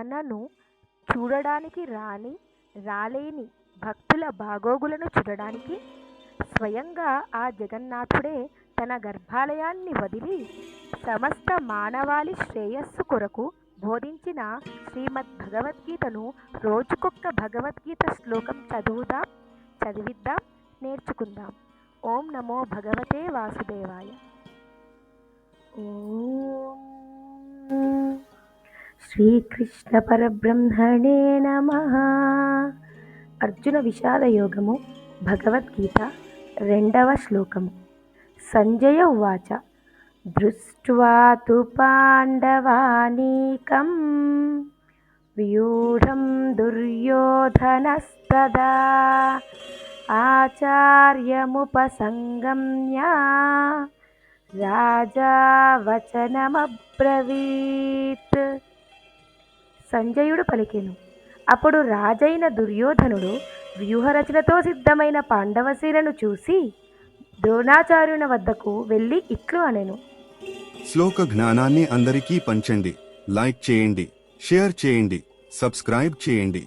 తనను చూడడానికి రాని రాలేని భక్తుల బాగోగులను చూడడానికి స్వయంగా ఆ జగన్నాథుడే తన గర్భాలయాన్ని వదిలి సమస్త మానవాళి శ్రేయస్సు కొరకు బోధించిన శ్రీమద్ భగవద్గీతను రోజుకొక్క భగవద్గీత శ్లోకం చదువుదాం చదివిద్దాం నేర్చుకుందాం. ఓం నమో భగవతే వాసుదేవాయ. ఓ శ్రీకృష్ణ పరబ్రహ్మణే నమ. అర్జున విషాద యోగము భగవద్గీత రెండవ శ్లోకము. సంజయ ఉవాచ దృష్ట్వా తు పాండవానీకం వ్యూఢం దుర్యోధనస్తదా ఆచార్యముపసంగమ్య రాజా వచనమబ్రవీత్. సంజయుడు పలికెను. అప్పుడు రాజైన దుర్యోధనుడు వ్యూహరచనతో సిద్ధమైన పాండవసేనను చూసి ద్రోణాచార్యుని వద్దకు వెళ్ళి ఇట్లు అనెను. శ్లోక జ్ఞానాన్ని అందరికీ పంచండి. లైక్ చేయండి షేర్ చేయండి సబ్స్క్రైబ్ చేయండి.